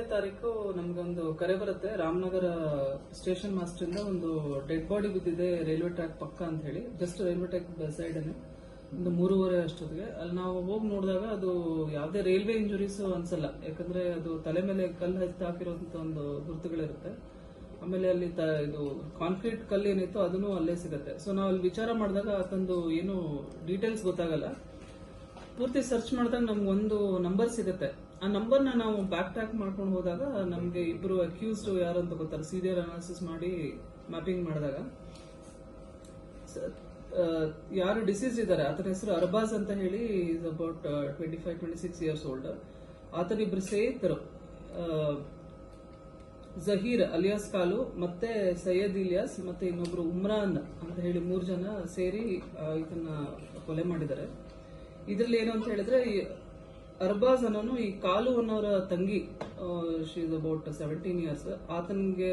ಇಪ್ಪತ್ತೊಂದನೇ ತಾರೀಕು ನಮ್ಗೊಂದು ಕರೆ ಬರುತ್ತೆ. ರಾಮನಗರ ಸ್ಟೇಷನ್ ಮಾಸ್ಟರ್ ಇಂದ ಒಂದು ಡೆಡ್ ಬಾಡಿ ಬಿದ್ದಿದೆ ರೈಲ್ವೆ ಟ್ರ್ಯಾಕ್ ಪಕ್ಕ ಅಂತ ಹೇಳಿ. ಜಸ್ಟ್ ರೈಲ್ವೆ ಟ್ರ್ಯಾಕ್ ಸೈಡ್ ಒಂದು ಮೂರುವರೆ ಅಷ್ಟೊತ್ತಿಗೆ. ಅಲ್ಲಿ ನಾವು ಹೋಗಿ ನೋಡಿದಾಗ ಅದು ಯಾವುದೇ ರೈಲ್ವೆ ಇಂಜುರೀಸ್ ಅನ್ಸಲ್ಲ. ಯಾಕಂದ್ರೆ ಅದು ತಲೆ ಮೇಲೆ ಕಲ್ಲು ಹಚ್ಚಿ ಒಂದು ಗುರುತುಗಳಿರುತ್ತೆ. ಆಮೇಲೆ ಅಲ್ಲಿ ಇದು ಕಾಂಕ್ರೀಟ್ ಕಲ್ಲು ಏನಿತ್ತು ಅದನ್ನು ಅಲ್ಲೇ ಸಿಗುತ್ತೆ. ಸೊ ನಾವು ಅಲ್ಲಿ ವಿಚಾರ ಮಾಡಿದಾಗ ಅದೊಂದು ಏನು ಡೀಟೇಲ್ಸ್ ಗೊತ್ತಾಗಲ್ಲ. ಪೂರ್ತಿ ಸರ್ಚ್ ಮಾಡಿದಾಗ ನಮ್ಗೆ ಒಂದು ನಂಬರ್ ಸಿಗುತ್ತೆ. ಆ ನಂಬರ್ನ ನಾವು ಬ್ಯಾಕ್ ಟ್ರ್ಯಾಕ್ ಮಾಡ್ಕೊಂಡು ಹೋದಾಗ ನಮಗೆ ಇಬ್ರು ಅಕ್ಯೂಸ್ಡ್ ಯಾರು ಅಂತ ಗೊತ್ತಲ್ಲ. ಸೀರಿಯಲ್ ಅನಾಲಿಸಿಸ್ ಮಾಡಿ ಮ್ಯಾಪಿಂಗ್ ಮಾಡಿದಾಗ. ಯಾರು ಡಿಸೀಸ್ ಇದ್ದಾರೆ ಆತನ ಹೆಸರು ಅರ್ಬಾಸ್ ಅಂತ ಹೇಳಿ is about twenty five twenty six years old ಆತನಿಬ್ರು ಸ್ನೇಹಿತರು ಆ, ಜಹೀರ್ ಅಲಿಯಾಸ್ ಕಾಲು ಮತ್ತೆ ಸೈಯದ್ ಇಲಿಯಾಸ್ ಮತ್ತೆ ಇನ್ನೊಬ್ರು ಉಮ್ರಾನ್ ಅಂತ ಹೇಳಿ ಮೂರು ಜನ ಸೇರಿ ಇದನ್ನ ಕೊಲೆ ಮಾಡಿದ್ದಾರೆ. ಇದ್ರಲ್ಲಿ ಏನು ಅಂತ ಹೇಳಿದ್ರೆ, ಈ ಅರ್ಬಾಜ್ ಅನ್ನೋನು ಈ ಕಾಲು ಅನ್ನೋರ ತಂಗಿ she is about seventeen years ಆತನಿಗೆ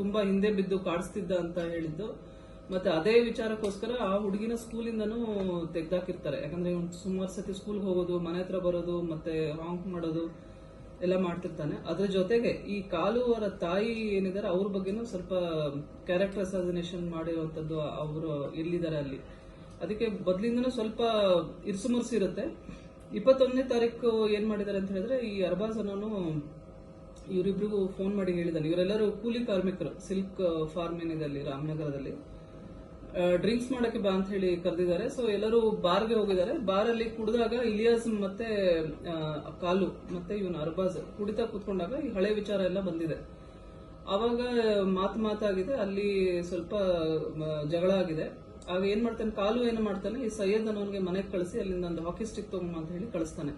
ತುಂಬಾ ಹಿಂದೆ ಬಿದ್ದು ಕಾಡಿಸ್ತಿದ್ದ ಅಂತ ಹೇಳಿದ್ದು. ಮತ್ತೆ ಅದೇ ವಿಚಾರಕ್ಕೋಸ್ಕರ ಆ ಹುಡುಗಿನ ಸ್ಕೂಲಿಂದನೂ ತೆಗ್ದಾಕಿರ್ತಾರೆ. ಯಾಕಂದ್ರೆ ಸುಮಾರು ಸತಿ ಸ್ಕೂಲ್ಗೆ ಹೋಗೋದು, ಮನೆ ಹತ್ರ ಬರೋದು, ಮತ್ತೆ ಹಾಂಕ್ ಮಾಡೋದು ಎಲ್ಲ ಮಾಡ್ತಿರ್ತಾನೆ. ಅದ್ರ ಜೊತೆಗೆ ಈ ಕಾಲು ಅವರ ತಾಯಿ ಏನಿದ್ದಾರೆ ಅವ್ರ ಬಗ್ಗೆನೂ ಸ್ವಲ್ಪ ಕ್ಯಾರೆಕ್ಟರ್ ಅಸಾಸಿನೇಷನ್ ಮಾಡಿರುವಂತದ್ದು ಅವರು ಎಲ್ಲಿದ್ದಾರೆ ಅಲ್ಲಿ. ಅದಕ್ಕೆ ಬದಲಿಂದನೂ ಸ್ವಲ್ಪ ಇರುಸುಮುರುಸು ಇರುತ್ತೆ. ಇಪ್ಪತ್ತೊಂದನೇ ತಾರೀಕು ಏನ್ ಮಾಡಿದ್ದಾರೆ ಅಂತ ಹೇಳಿದ್ರೆ ಈ ಅರ್ಬಾಜ್ ಅನ್ನೋನು ಇವರಿಬ್ರಿಗೂ ಫೋನ್ ಮಾಡಿ ಹೇಳಿದ್ದಾನೆ ಇವರೆಲ್ಲರೂ ಕೂಲಿ ಕಾರ್ಮಿಕರು, ಸಿಲ್ಕ್ ಫಾರ್ಮ್ ಏನಿದೆ ರಾಮನಗರದಲ್ಲಿ. ಡ್ರಿಂಕ್ಸ್ ಮಾಡಕ್ಕೆ ಬಾ ಅಂತ ಹೇಳಿ ಕರೆದಿದ್ದಾರೆ. ಸೊ ಎಲ್ಲರೂ ಬಾರ್ಗೆ ಹೋಗಿದ್ದಾರೆ. ಬಾರ್ ಅಲ್ಲಿ ಕುಡಿದಾಗ ಇಲಿಯಾಸ್ ಮತ್ತೆ ಕಾಲು ಮತ್ತೆ ಇವನು ಅರ್ಬಾಜ್ ಕುಡಿತಾ ಕೂತ್ಕೊಂಡಾಗ ಈ ಹಳೆ ವಿಚಾರ ಎಲ್ಲ ಬಂದಿದೆ. ಅವಾಗ ಮಾತು ಮಾತಾಗಿದೆ. ಅಲ್ಲಿ ಸ್ವಲ್ಪ ಜಗಳ ಆಗಿದೆ. ಆಗ ಏನ್ ಮಾಡ್ತಾನೆ, ಕಾಲು ಏನು ಮಾಡ್ತಾನೆ, ಈ ಸೈಯದ್ ಅನ್ನೋನ್ಗೆ ಮನೆಗೆ ಕಳಿಸಿ, ಅಲ್ಲಿಂದ ಒಂದು ಹಾಕಿ ಸ್ಟಿಕ್ ತಗೊಂಬ ಅಂತ ಹೇಳಿ ಕಳಿಸ್ತಾನೆ.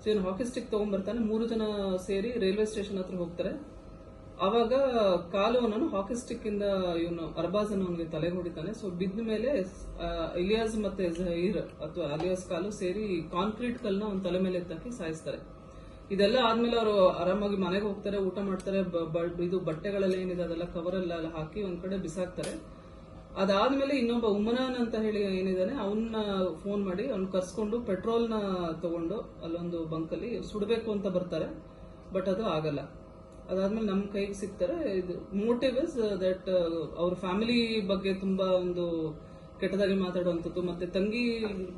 ಸೊ ಏನು ಹಾಕಿ ಸ್ಟಿಕ್ ತಗೊಂಡ್ಬರ್ತಾನೆ ಮೂರು ಜನ ಸೇರಿ ರೈಲ್ವೆ ಸ್ಟೇಷನ್ ಹತ್ರ ಹೋಗ್ತಾರೆ. ಅವಾಗ ಕಾಲು ಅವನನ್ನು ಹಾಕಿ ಸ್ಟಿಕ್ ಇಂದ ಇವನು ಅರ್ಬಾಜ್ ಅನ್ನೋನ್ಗೆ ತಲೆ ಹೊಡಿತಾನೆ. ಸೊ ಬಿದ್ದ ಮೇಲೆ ಇಲಿಯಾಸ್ ಮತ್ತೆ ಜಹೀರ್ ಅಥವಾ ಅಲಿಯಾಸ್ ಕಾಲು ಸೇರಿ ಕಾಂಕ್ರೀಟ್ ಕಲ್ನ ಒಂದು ತಲೆ ಮೇಲೆ ಎತ್ತಾಕಿ ಸಾಯಿಸ್ತಾರೆ. ಇದೆಲ್ಲ ಆದ್ಮೇಲೆ ಅವರು ಆರಾಮಾಗಿ ಮನೆಗೆ ಹೋಗ್ತಾರೆ, ಊಟ ಮಾಡ್ತಾರೆ ಇದು ಬಟ್ಟೆಗಳೆಲ್ಲ ಏನಿದೆ ಅದೆಲ್ಲ ಕವರ್ ಎಲ್ಲ ಹಾಕಿ ಒಂದ್ ಕಡೆ ಬಿಸಾಕ್ತಾರೆ. ಅದಾದ್ಮೇಲೆ ಇನ್ನೊಬ್ಬ ಉಮನಾನ್ ಅಂತ ಹೇಳಿ ಏನಿದಾನೆ ಅವನ್ನ ಫೋನ್ ಮಾಡಿ ಅವ್ನ ಕರ್ಸ್ಕೊಂಡು ಪೆಟ್ರೋಲ್ನ ತಗೊಂಡು ಅಲ್ಲೊಂದು ಬಂಕಲ್ಲಿ ಸುಡಬೇಕು ಅಂತ ಬರ್ತಾರೆ ಬಟ್ ಅದು ಆಗಲ್ಲ. ಅದಾದ್ಮೇಲೆ ನಮ್ಮ ಕೈಗೆ ಸಿಗ್ತಾರೆ ಇದು ಮೋಟಿವ್ ಇಸ್ ದಟ್ ಅವ್ರ ಫ್ಯಾಮಿಲಿ ಬಗ್ಗೆ ತುಂಬಾ ಒಂದು ಕೆಟ್ಟದಾಗಿ ಮಾತಾಡುವಂಥದ್ದು ಮತ್ತೆ ತಂಗಿ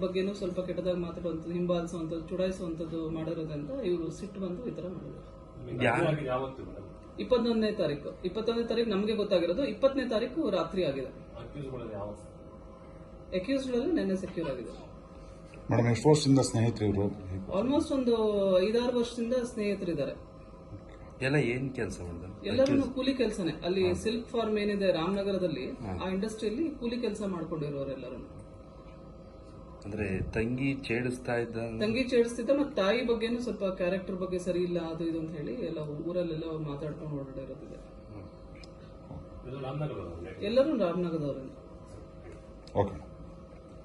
ಬಗ್ಗೆನೂ ಸ್ವಲ್ಪ ಕೆಟ್ಟದಾಗಿ ಮಾತಾಡುವಂಥದ್ದು ಹಿಂಬಾಲಿಸುವಂಥದ್ದು ಚುಡಾಯಿಸುವಂಥದ್ದು ಮಾಡಿರೋದ್ರಿಂದ ಇವರು ಸಿಟ್ಟು ಬಂದು ಈ ತರ ಮಾಡಿದ್ರು. ಇಪ್ಪತ್ತೊಂದನೇ ತಾರೀಕು. ಇಪ್ಪತ್ತೊಂದನೇ ತಾರೀಕು ನಮಗೆ ಗೊತ್ತಾಗಿರೋದು ಇಪ್ಪತ್ತನೇ ತಾರೀಕು ರಾತ್ರಿ ಆಗಿದೆ. ಅಕ್ಯೂಸ್ಗಳಲ್ಲಿ ಯಾವತ್ತು ಅಕ್ಯೂಸ್ಡ್ ಅಲ್ಲಿ ನೆನ್ನೆ ಸೆಕ್ಯೂರ್ ಆಗಿದೆ. ಮೇಡಮ್ ಎಷ್ಟು ವರ್ಷದಿಂದ ಸ್ನೇಹಿತರು ಇವರು. ಆಲ್ಮೋಸ್ಟ್ ಒಂದು ಐದಾರು ವರ್ಷದಿಂದ ಸ್ನೇಹಿತರಿದ್ದಾರೆ ಎಲ್ಲ ಏನ್ ಕೆಲಸ ಮಾಡಿದ್ರು ಎಲ್ಲರೂ ಕೂಲಿ ಕೆಲಸನೇ. ಅಲ್ಲಿ ಸಿಲ್ಕ್ ಫಾರ್ಮ್ ಏನಿದೆ ರಾಮನಗರದಲ್ಲಿ ಆ ಇಂಡಸ್ಟ್ರಿಯಲ್ಲಿ ಕೂಲಿ ಕೆಲಸ ಮಾಡ್ಕೊಂಡಿರೋರೆಲ್ಲರೂ ಅಂದ್ರೆ ತಂಗಿ ಚೇಡಿಸ್ತಾ ಇದ್ದ ತಂಗಿ ಚೇಡಿಸ್ತಿದ್ದ ಮತ್ತೆ ತಾಯಿ ಬಗ್ಗೆನೂ ಸ್ವಲ್ಪ ಕ್ಯಾರೆಕ್ಟರ್ ಬಗ್ಗೆ ಸರಿ ಇಲ್ಲ ಅದು ಇದು ಅಂತ ಹೇಳಿ ಎಲ್ಲ ಊರಲ್ಲೆಲ್ಲ ಮಾತಾಡ್ಕೊಂಡು ಓಡಾಡಿರೋದಿದೆ ಎಲ್ಲರೂ ರಾಮನಗರದವ್ರೆ ಓಕೆ